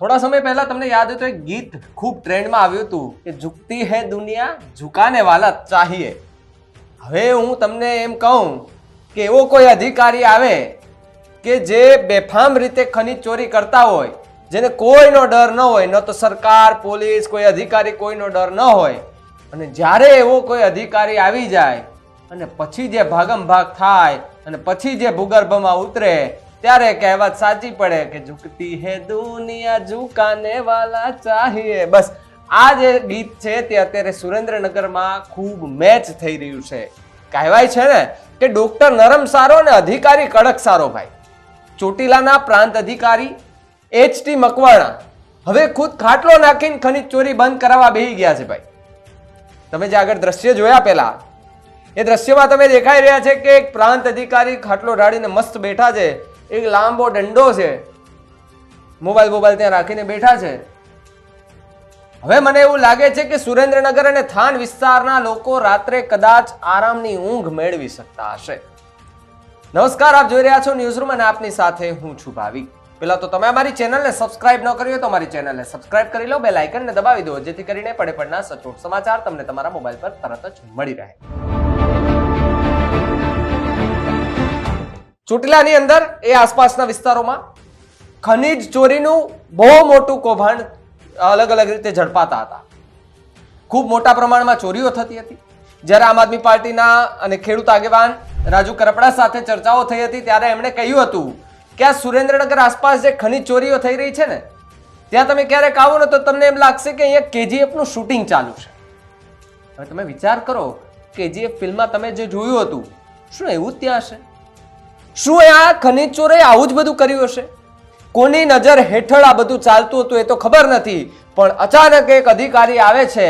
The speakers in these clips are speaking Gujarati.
થોડા સમય પહેલા તમને યાદ હતું એક ગીત ખૂબ ટ્રેન્ડમાં આવ્યું હતું કે ઝુકતી હે દુનિયા, ઝુકાને વાલા ચાહીએ. હવે હું તમને એમ કહું કે એવો કોઈ અધિકારી આવે કે જે બેફામ રીતે ખનીજ ચોરી કરતા હોય, જેને કોઈનો ડર ન હોય, ન તો સરકાર, પોલીસ, કોઈ અધિકારી કોઈનો ડર ન હોય. અને જ્યારે એવો કોઈ અધિકારી આવી જાય અને પછી જે ભાગમ ભાગ થાય અને પછી જે ભૂગર્ભમાં ઉતરે ત્યારે કહેવત સાચી પડે કે ઝુકતી હે દુનિયા, ઝુકાને વાલા ચાહીએ. બસ, આ જે ગીત છે તે અત્યારે સુરેન્દ્રનગરમાં ખૂબ મેચ થઈ રહ્યું છે. કહેવાય છે ને કે ડોક્ટર નરમ સારો અને અધિકારી કડક સારો ભાઈ. ચોટીલાના પ્રાંત અધિકારી એચ ટી મકવાણા. હવે ખુદ ખાટલો નાખીને ખનીજ ચોરી બંધ કરાવવા બેહી ગયા છે ભાઈ. તમે જે આગળ દ્રશ્ય જોયા પહેલા, એ દ્રશ્યમાં તમે દેખાઈ રહ્યા છે કે એક પ્રાંત અધિકારી ખાટલો ઢાળીને મસ્ત બેઠા છે. એક લાંબો દંડો છે. મોબાઈલ મોબાઈલ ત્યાં રાખીને બેઠા છે. હવે મને એવું લાગે છે કે સુરેન્દ્રનગર અને થાન વિસ્તારના લોકો રાત્રે કદાચ આરામની ઊંઘ મેળવી શકતા હશે. નમસ્કાર, આપ જોઈ રહ્યા છો ન્યૂઝરૂમ અને આપની સાથે હું છું ભાવિક. પેલા તો તમે અમારી ચેનલને સબસ્ક્રાઇબ ન કરી હોય તો અમારી ચેનલને સબસ્ક્રાઇબ કરી લો બે લાઇકનને દબાવી દો, જેથી કરીને પડે પડના સચોટ સમાચાર તમને તમારા મોબાઈલ પર તરત જ મળી રહે. ચોટીલાની અંદર એ આસપાસના વિસ્તારોમાં ખનીજ ચોરીનું બહુ મોટું કૌભાંડ અલગ અલગ રીતે ઝડપાતા હતા. ખૂબ મોટા પ્રમાણમાં ચોરીઓ થતી હતી. જ્યારે આમ આદમી પાર્ટીના અને ખેડૂત આગેવાન રાજુ કરપડા સાથે ચર્ચાઓ થઈ હતી, ત્યારે એમણે કહ્યું હતું કે આ સુરેન્દ્રનગર આસપાસ જે ખનીજ ચોરીઓ થઈ રહી છે ને, ત્યાં તમે ક્યારેક આવો ને તો તમને એમ લાગશે કે અહીંયા કેજીએફનું શૂટિંગ ચાલુ છે. હવે તમે વિચાર કરો, કેજીએફ ફિલ્મમાં તમે જે જોયું હતું, શું એવું ત્યાં હશે? શું આ ખનીજ ચોરે આવું જ બધું કર્યું હશે? કોની નજર હેઠળ આ બધું ચાલતું હતું એ તો ખબર નથી, પણ અચાનક એક અધિકારી આવે છે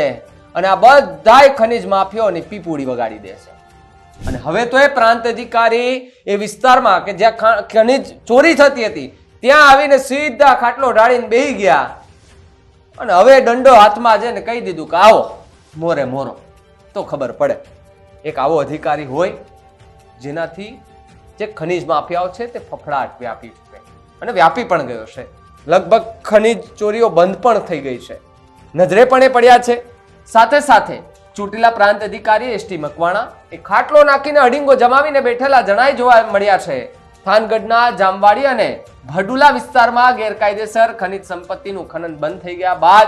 અને આ બધાય ખનીજ માફિયાઓની પીપુડી વગાડી દે છે. અને હવે તો એ પ્રાંત અધિકારી એ વિસ્તારમાં કે જ્યાં ખનીજ ચોરી થતી હતી, ત્યાં આવીને સીધા ખાટલો ઢાળીને બેહી ગયા. અને હવે દંડો હાથમાં છે ને કહી દીધું કે આવો, મોરે મોરો, તો ખબર પડે. એક આવો અધિકારી હોય, જેનાથી જે ખનીજ માફિયાઓ છે તે ફફડાટ વ્યાપી છે. અને વ્યાપી પણ ગયો છે. લગભગ ખનીજ ચોરીઓ બંધ પણ થઈ ગઈ છે. નજરે પણ એ પડ્યા છે. સાથે સાથે ચૂંટેલા પ્રાંત અધિકારી એસટી મકવાણા એ ખાટલો નાખીને અડીંગો જમાવીને બેઠેલા જણાઈ જોવા મળ્યા છે. થાનગઢના જામવાડી અને ભડુલા વિસ્તારમાં ગેરકાયદેસર ખનીજ સંપત્તિનું ખનન બંધ થઈ ગયા બાદ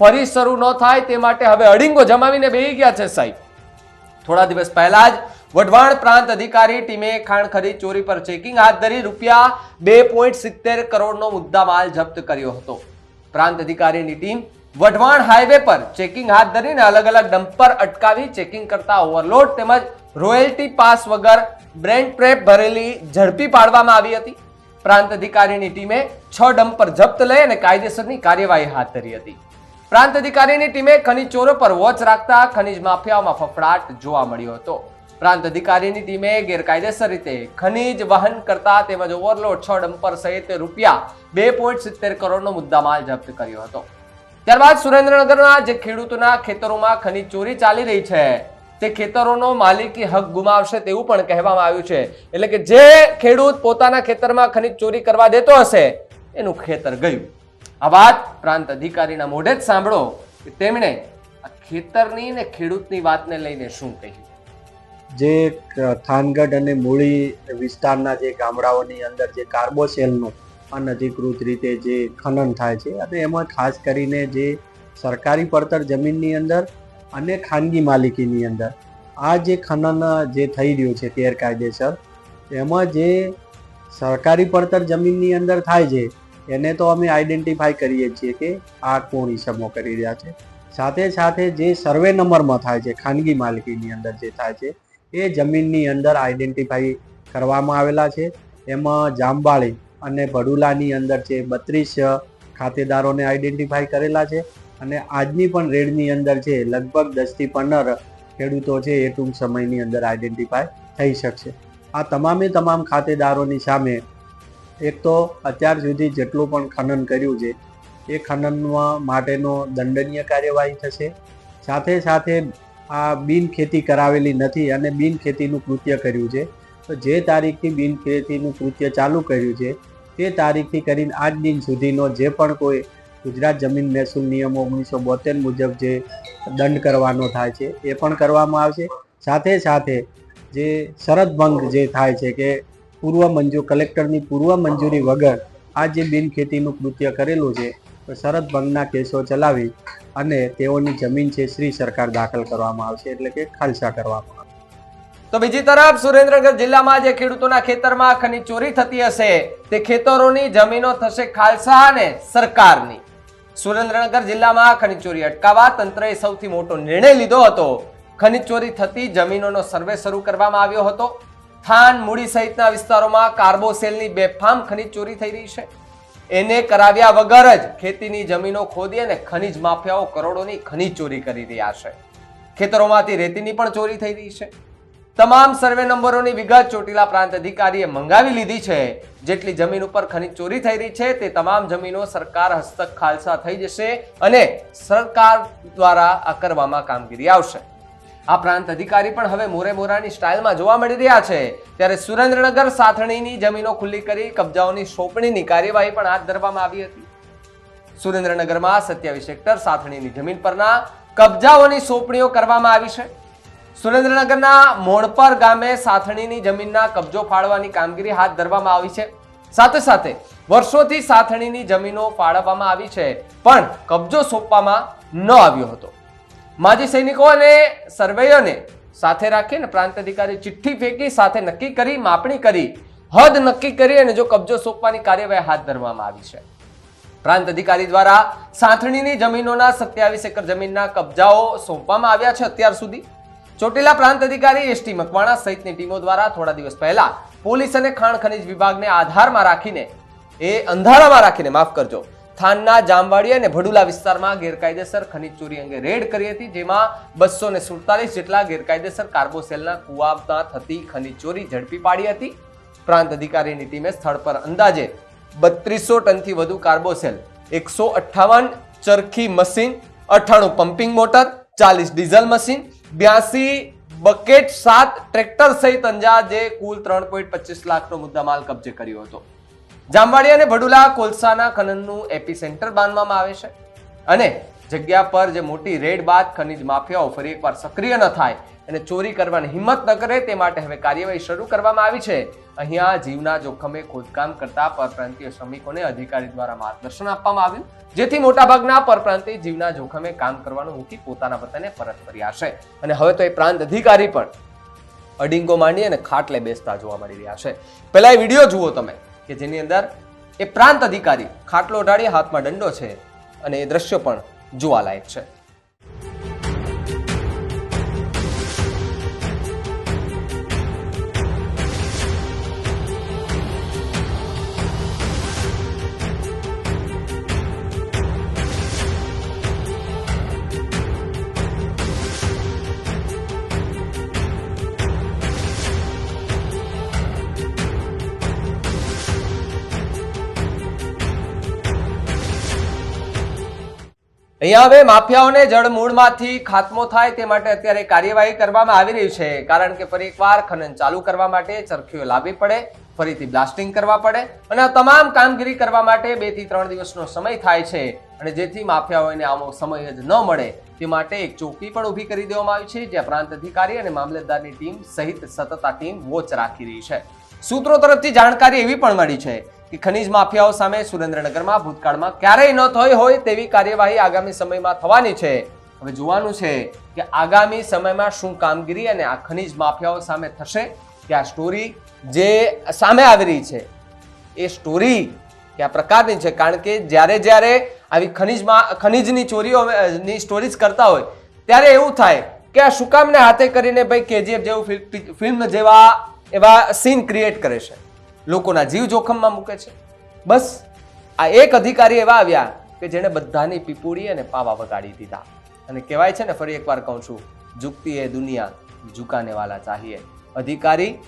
ફરી શરૂ ન થાય તે માટે હવે અડીંગો જમાવીને બેહી ગયા છે સાહેબ. થોડા દિવસ પહેલા જ વઢવાણ પ્રાંત અધિકારી ટીમે ખાણ ખરીદ ચોરી પર ચેકિંગ હાથ ધરી રૂપિયા બે પોઈન્ટ સિત્તેર કરોડનો મુદ્દામાલ જપ્ત કર્યો હતો. પ્રાંત અધિકારીની ટીમ વઢવાણ હાઈવે પર ચેકિંગ હાથ ધરીને અલગ અલગ ડમ્પર અટકાવી ચેકિંગ કરતા ઓવરલોડ તેમજ રોયલ્ટી પાસ વગર બ્રેન્ડ પ્રેપ ભરેલી ઝડપી પાડવામાં આવી હતી. પ્રાંત અધિકારીની ટીમે છ ડમ્પર જપ્ત લઈ અને કાયદેસરની કાર્યવાહી હાથ ધરી હતી. પ્રાંત અધિકારીની ટીમે ખનીજ ચોરો પર વોચ રાખતા ખનીજ માફિયાઓમાં ફફડાટ જોવા મળ્યો હતો. પ્રાંત અધિકારીની ટીમે ગેરકાયદેસર રીતે ખનીજ વહન કરતા તેમજ ઓવરલોડ છ ડમ્પર સહિત રૂપિયા બે પોઈન્ટ સિત્તેર કરોડનો મુદ્દામાલ જપ્ત કર્યો હતો. ત્યારબાદ સુરેન્દ્રનગરના જે ખેડૂતોના ખેતરોમાં ખનીજ ચોરી ચાલી રહી છે, તે ખેતરોનો માલિકી હક ગુમાવશે તેવું પણ કહેવામાં આવ્યું છે. એટલે કે જે ખેડૂત પોતાના ખેતરમાં ખનીજ ચોરી કરવા દેતો હશે, એનું ખેતર ગયું. આ વાત પ્રાંત અધિકારીના મોઢે જ સાંભળો કે તેમણે આ ખેતરની ને ખેડૂતની વાતને લઈને શું કહ્યું. જે થાનગઢ અને મૂળી વિસ્તારના જે ગામડાઓની અંદર જે કાર્બોસેલનું અનધિકૃત રીતે જે ખનન થાય છે, અને એમાં ખાસ કરીને જે સરકારી પડતર જમીનની અંદર અને ખાનગી માલિકીની અંદર, આ જે ખનન જે થઈ રહ્યું છે ગેરકાયદેસર, એમાં જે સરકારી પડતર જમીનની અંદર થાય છે, એને તો અમે આઈડેન્ટિફાઈ કરીએ છીએ કે આ કોણ ઈસમો કરી રહ્યા છે. સાથે સાથે જે સર્વે નંબરમાં થાય છે, ખાનગી માલિકીની અંદર જે થાય છે એ જમીનની અંદર આઈડેન્ટિફાઈ કરવામાં આવેલા છે. એમાં જામવાળી અને ભડુલાની અંદર છે બત્રીસ ખાતેદારોને આઈડેન્ટિફાઈ કરેલા છે અને આજની પણ રેડની અંદર છે લગભગ દસથી પંદર ખેડૂતો છે એ ટૂંક સમયની અંદર આઈડેન્ટિફાઈ થઈ શકશે. આ તમામે તમામ ખાતેદારોની સામે એક તો અત્યાર સુધી જેટલું પણ ખનન કર્યું છે, એ ખનનમાં માટેનો દંડનીય કાર્યવાહી થશે. સાથે સાથે આ બિન ખેતી કરાવેલી નથી અને બિન ખેતીનું કૃત્ય કર્યું છે. તો જે તારીખથી બિન ખેતીનું કૃત્ય ચાલુ કર્યું છે, તે તારીખથી કરીને આજ દિન સુધીનો જે પણ કોઈ ગુજરાત જમીન મહેસૂલ નિયમો ઓગણીસો બોતેર મુજબ જે દંડ કરવાનો થાય છે, એ પણ કરવામાં આવશે. સાથે સાથે જે શરતભંગ જે થાય છે કે પૂર્વ મંજૂર, કલેક્ટરની પૂર્વ મંજૂરી વગર આ જે બિનખેતીનું કૃત્ય કરેલું છે શરત ભંગના કેસો ચલાવી અને તેઓની જમીન છે શ્રી સરકાર દાખલ કરવામાં આવશે, એટલે કે ખાલસા કરવામાં તો બીજી તરફ સુરેન્દ્રનગર જિલ્લામાં જે ખેડૂતોના ખેતરમાં ખનીજ ચોરી થતી હશે, તે ખેતરોની જમીનો થશે ખાલસા અને સરકારની. સુરેન્દ્રનગર જિલ્લામાં ખનીજ ચોરી અટકાવવા તંત્રએ સૌથી મોટો નિર્ણય લીધો હતો. ખનીજ ચોરી થતી જમીનોનો સર્વે શરૂ કરવામાં આવ્યો હતો. થાન, મૂડી સહિતના વિસ્તારોમાં કાર્બોસેલની બેફામ ખનીજ ચોરી થઈ રહી છે. એને કરાવ્યા વગર જ ખેતીની જમીનો ખોદી અને ખનીજ માફિયાઓ કરોડોની ખનીજ ચોરી કરી રહ્યા છે. ખેતરોમાંથી રેતીની પણ ચોરી થઈ રહી છે. તમામ સર્વે નંબરોની વિગત ચોટીલા પ્રાંત અધિકારીએ મંગાવી લીધી છે. જેટલી જમીન ઉપર ખનીજ ચોરી થઈ રહી છે તે તમામ જમીનો સરકાર હસ્તક ખાલસા થઈ જશે અને સરકાર દ્વારા આ કરવામાં કામગીરી આવશે. આ પ્રાંત અધિકારી પણ હવે મોરે મોરાની સ્ટાઇલમાં જોવા મળી રહ્યા છે. ત્યારે સુરેન્દ્રનગર સાથણીની જમીનો ખુલ્લી કરી કબજાઓની સોંપણીની કાર્યવાહી પણ હાથ ધરવામાં આવી હતી. સુરેન્દ્રનગરમાં સત્યાવીસ હેક્ટર સાથણીની જમીન પરના કબજાઓની સોંપણીઓ કરવામાં આવી છે. સુરેન્દ્રનગરના મોણપર ગામે સાથણીની જમીનના કબજો ફાળવાની કામગીરી હાથ ધરવામાં આવી છે. સાથે સાથે વર્ષોથી સાથણીની જમીનો ફાળવવામાં આવી છે, પણ કબજો સોંપવામાં ન આવ્યો હતો. માજી સૈનિકો અને સર્વેયરને સાથે રાખીને પ્રાંત અધિકારી ચિઠ્ઠી ફેંકી સાથે નક્કી કરી, માપણી કરી, હદ નક્કી કરી અને જો કબજો સોંપવાની કાર્યવાહી હાથ ધરવામાં આવી છે. પ્રાંત અધિકારી દ્વારા સાંથણીની જમીનોના સત્યાવીસ એકર જમીનના કબજાઓ સોંપવામાં આવ્યા છે અત્યાર સુધી. ચોટીલા પ્રાંત અધિકારી એસટી મકવાણા સહિતની ટીમો દ્વારા થોડા દિવસ પહેલા પોલીસ અને ખાણ ખનિજ વિભાગને આધારમાં રાખીને, એ અંધારામાં રાખીને માફ કરજો થાનના જામવાડી અને ભડુલા વિસ્તારમાં ગેરકાયદેસર ખનીજ ચોરી અંગે રેડ કરી હતી, જેમાં બસો ને સુડતાલીસ જેટલા ગેરકાયદેસર કાર્બોસેલના કુવામાં થતી ખનીજ ચોરી ઝડપી પાડી હતી. પ્રાંત અધિકારીની ટીમે સ્થળ પર અંદાજે બત્રીસો ટનથી વધુ કાર્બોસેલ એકસો અઠ્ઠાવન ચરખી મશીન અઠ્ઠાણું પમ્પિંગ મોટર, ચાલીસ ડીઝલ મશીન, બ્યાસી બકેટ, સાત ટ્રેક્ટર સહિત અંજાજે કુલ ત્રણ પોઈન્ટ પચીસ લાખનો મુદ્દામાલ કબજે કર્યો હતો. જામવાડી અને ભડુલા કોલસાના ખનનનું એપી સેન્ટર બાંધવામાં આવે છે. અને જગ્યા પર જે મોટી રેડ બાદ ખનીજ માફિયાઓ ફરી એકવાર સક્રિય ન થાય અને ચોરી કરવાની હિંમત ન કરે તે માટે હવે કાર્યવાહી શરૂ કરવામાં આવી છે. અહીંયા જીવના જોખમે ખોદકામ કરતા પરપ્રાંતીય શ્રમિકોને અધિકારી દ્વારા માર્ગદર્શન આપવામાં આવ્યું, જેથી મોટાભાગના પરપ્રાંતીય જીવના જોખમે કામ કરવાનું મૂકી પોતાના વતને પરત ફર્યા છે. અને હવે તો એ પ્રાંત અધિકારી પણ અડીંગો માંડી અને ખાટલે બેસતા જોવા મળી રહ્યા છે. પહેલા એ વીડિયો જુઓ તમે. કે જેની અંદર એ પ્રાંત અધિકારી ખાટલો ઢાળી હાથમાં દંડો છે અને એ દ્રશ્યો પણ જોવાલાયક છે. અહીંયા હવે માફિયાઓને જળમૂળમાંથી ખાત્મો થાય તે માટે અત્યારે કાર્યવાહી કરવામાં આવી રહી છે. કારણ કે ફરી એકવાર ખનન ચાલુ કરવા માટે ચરખીઓ લાવવી પડે, ફરીથી બ્લાસ્ટિંગ કરવા પડે અને આ તમામ કામગીરી કરવા માટે બેથી ત્રણ દિવસનો સમય થાય છે. અને જેથી માફિયાઓને આમો સમય જ ન મળે તે માટે એક ચોકી પણ ઊભી કરી દેવામાં આવી છે, જ્યાં પ્રાંત અધિકારી અને મામલતદારની ટીમ સહિત સતત આ ટીમ વોચ રાખી રહી છે. સૂત્રો તરફથી જાણકારી એવી પણ મળી છે કે ખનીજ માફિયાઓ સામે સુરેન્દ્રનગરમાં ભૂતકાળમાં ક્યારેય ન થઈ હોય તેવી કાર્યવાહી આગામી સમયમાં થવાની છે. હવે જોવાનું છે કે આગામી સમયમાં શું કામગીરી અને આ ખનીજ માફિયાઓ સામે થશે, કે આ સ્ટોરી જે સામે આવી રહી છે, એ સ્ટોરી કયા પ્રકારની છે. કારણ કે જ્યારે જ્યારે આવી ખનીજમાં ખનીજની ચોરીઓ ની સ્ટોરીઝ કરતા હોય, ત્યારે એવું થાય કે આ શું કામને હાથે કરીને ભાઈ કેજીએફ જેવું ફિલ્મ જેવા એવા સીન ક્રિએટ કરે છે. લોકોના જીવ જોખમમાં મૂકે છે. બસ, આ એક અધિકારી એવા આવ્યા કે જેણે બધાની પીપુડી અને પાવા વગાડી દીધા. અને કહેવાય છે ને, ફરી એકવાર કહું છું ઝુકતી એ દુનિયા ઝુકાને વાલા ચાહીએ. અધિકારી,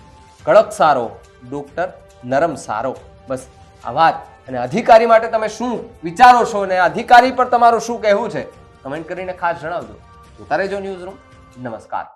કડક સારો, ડોક્ટર, નરમ સારો. બસ, આ વાત. અને અધિકારી માટે તમે શું વિચારો છો અને અધિકારી પર તમારું શું કહેવું છે? કમેન્ટ કરીને ખાસ જણાવજો. જોતા રહેજો ન્યૂઝ રૂમ નમસ્કાર.